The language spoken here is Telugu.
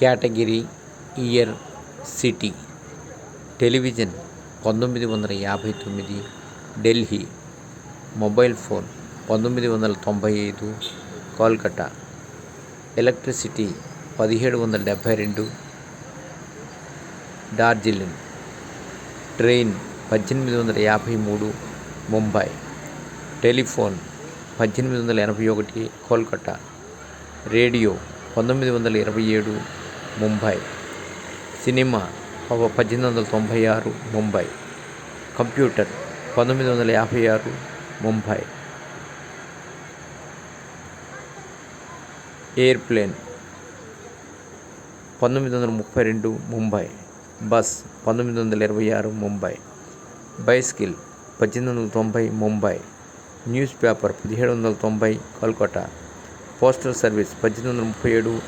Category year city. టెలివిజన్ పంతొమ్మిది వందల యాభై తొమ్మిది ఢిల్లీ. మొబైల్ ఫోన్ పంతొమ్మిది వందల తొంభై ఐదు కోల్కతా. ఎలక్ట్రిసిటీ పదిహేడు వందల డెబ్భై రెండు డార్జిలింగ్. ట్రైన్ పద్దెనిమిది వందల యాభై మూడు ముంబై. టెలిఫోన్ పద్దెనిమిది వందల ఎనభై ఒకటి కోల్కతా. రేడియో పంతొమ్మిది వందల ఇరవై ఏడు ముంబై. సినిమా పద్దెనిమిది వందల తొంభై ఆరు ముంబై. కంప్యూటర్ పంతొమ్మిది వందల యాభై ఆరు ముంబై. ఎయిర్ప్లేన్ పంతొమ్మిది వందల ముప్పై రెండు ముంబై. బస్ పంతొమ్మిది వందల ఇరవై ఆరు ముంబై. బైస్కిల్ పద్దెనిమిది వందల తొంభై ముంబై. న్యూస్ పేపర్ పదిహేడు వందల తొంభై కోల్కతా పోస్టల్ సర్వీస్ పద్దెనిమిది వందల ముప్పై ఏడు